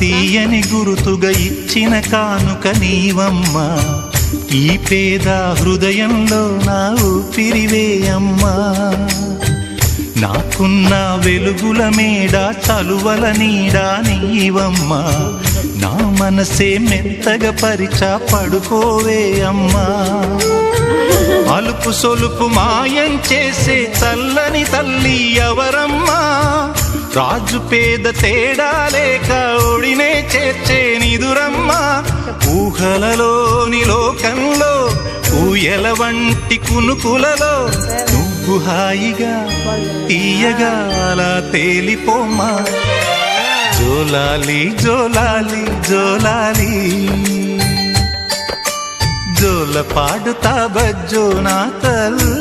తీయని గురుతుగా ఇచ్చిన కానుక నీవమ్మా. ఈ పేద హృదయంలో నా ఊపిరివే అమ్మా. నాకున్న వెలుగుల మేడ చలువల నీడా నీవమ్మా. నా మనసే మెత్తగా పరిచా పడుకోవే అమ్మా. అలుపు సొలుపు మాయం చేసే చల్లని తల్లి ఎవరమ్మా? రాజు పేద తేడా లేక చేర్చే నిదురమ్మ ఊహలలోని లోకంలో ఊయల వంటి కునుకులలో నువ్వు హాయిగా తీయగా అలా తేలిపోమ్మా. జోలాలి జోలాలి జోలాలి. జోల పాడుతా బజ్జో నా తల్లి.